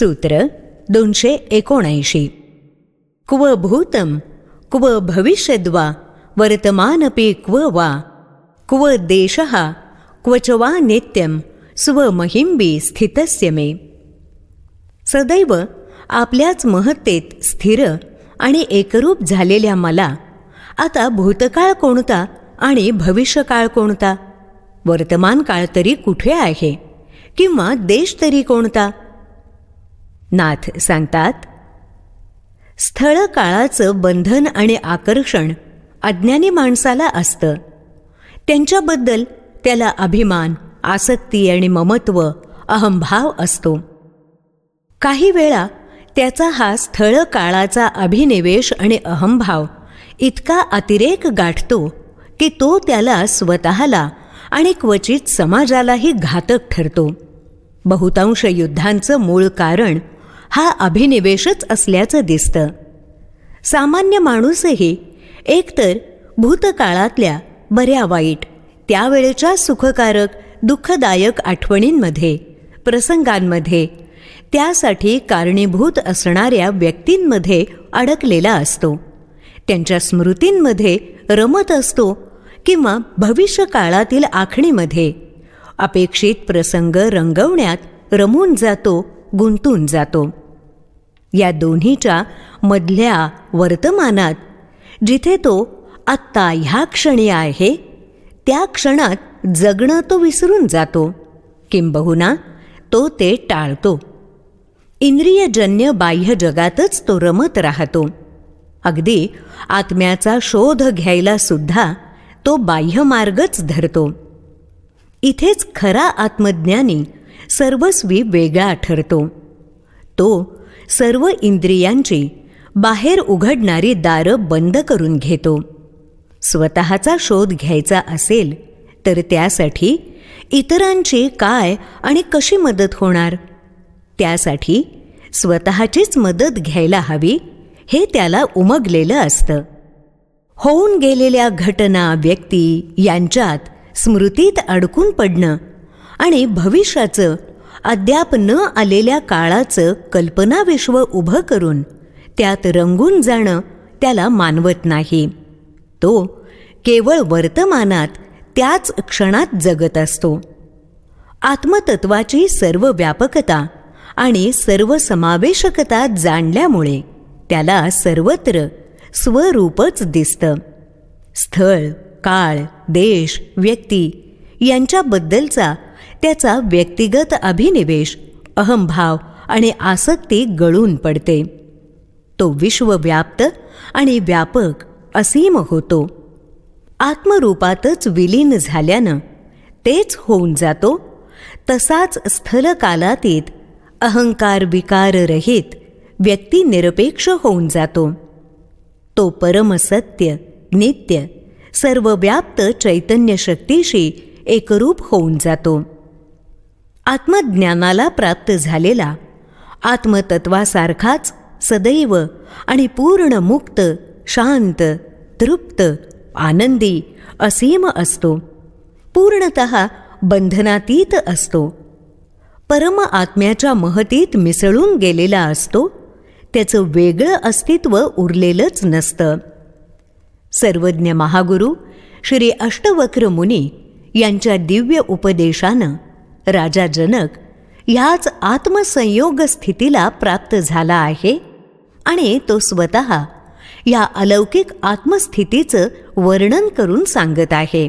सूत्र दोनशे एकोणऐंशी. क्व भूतम क्व भविष्यद्वा वर्तमानपि क्व वा. क्व देशः क्व च वा नित्यं स्वमहिंबी स्थितस्य मे. सदैव आपल्याच महत्तेत स्थिर आणि एकरूप झालेल्या मला आता भूतकाळ कोणता आणि भविष्यकाळ कोणता? वर्तमान काळ तरी कुठे आहे? किंवा देश तरी कोणता? नाथ सांगतात स्थळ काळाचं बंधन आणि आकर्षण अज्ञानी माणसाला असतं. त्यांच्याबद्दल त्याला अभिमान आसक्ती आणि ममत्व अहंभाव असतो. काही वेळा त्याचा हा स्थळ काळाचा अभिनिवेश आणि अहंभाव इतका अतिरेक गाठतो की तो त्याला स्वतःला आणि क्वचित समाजालाही घातक ठरतो. बहुतांश युद्धांचं मूळ कारण हा अभिनिवेशच असल्याचं दिसतं. सामान्य माणूसही एकतर भूतकाळातल्या बऱ्या वाईट त्यावेळेच्या सुखकारक दुःखदायक आठवणींमध्ये प्रसंगांमध्ये त्यासाठी कारणीभूत असणाऱ्या व्यक्तींमध्ये अडकलेला असतो. त्यांच्या स्मृतींमध्ये रमत असतो किंवा भविष्य काळातील आखणीमध्ये. अपेक्षित प्रसंग रंगवण्यात रमून जातो गुंतून जातो. या दोन्हीच्या मधल्या वर्तमानात जिथे तो आत्ता ह्या क्षणी आहे त्या क्षणात जगणं तो विसरून जातो. किंबहुना तो ते टाळतो. इंद्रियजन्य बाह्य जगातच तो रमत राहतो. अगदी आत्म्याचा शोध घ्यायला सुद्धा तो बाह्य मार्गच धरतो. इथेच खरा आत्मज्ञानी सर्वस्वी वेगळा ठरतो. तो सर्व इंद्रियांची बाहेर उघडणारी दारं बंद करून घेतो. स्वतःचा शोध घ्यायचा असेल तर त्यासाठी इतरांची काय आणि कशी मदत होणार? त्यासाठी स्वतःचीच मदत घ्यायला हवी हे त्याला उमगलेलं असतं. होऊन गेलेल्या घटना व्यक्ती यांच्यात स्मृतीत अडकून पडणं आणि भविष्याचं अद्याप न आलेल्या काळाचं कल्पनाविश्व उभं करून त्यात रंगून जाणं त्याला मानवत नाही. तो केवळ वर्तमानात त्याच क्षणात जगत असतो. आत्मतत्वाची सर्व व्यापकता आणि सर्व समावेशकता जाणल्यामुळे त्याला सर्वत्र स्वरूपच दिसतं. स्थळ काळ देश व्यक्ती यांच्याबद्दलचा त्याचा व्यक्तिगत अभिनिवेश अहंभाव आणि आसक्ती गळून पडते. तो विश्वव्याप्त आणि व्यापक असीम होतो. आत्मरूपातच विलीन झाल्यानं तेच होऊन जातो. तसाच स्थलकालातीत अहंकार विकार रहित व्यक्ती निरपेक्ष होऊन जातो. तो परमसत्य नित्य सर्वव्याप्त चैतन्य शक्तीशी एकरूप होऊन जातो. आत्मज्ञानाला प्राप्त झालेला. आत्मतत्वासारखाच सदैव आणि पूर्ण मुक्त शांत तृप्त आनंदी असीम असतो. पूर्णत बंधनातीत असतो. परम आत्म्याच्या महतीत मिसळून गेलेला असतो. त्याचं वेगळं अस्तित्व उरलेलंच नसतं. सर्वज्ञ महागुरु श्री अष्टवक्र मुनी यांच्या दिव्य उपदेशानं राजा जनक ह्याच आत्मसंयोग स्थितीला प्राप्त झाला आहे आणि तो स्वतः या अलौकिक आत्मस्थितीचं वर्णन करून सांगत आहे.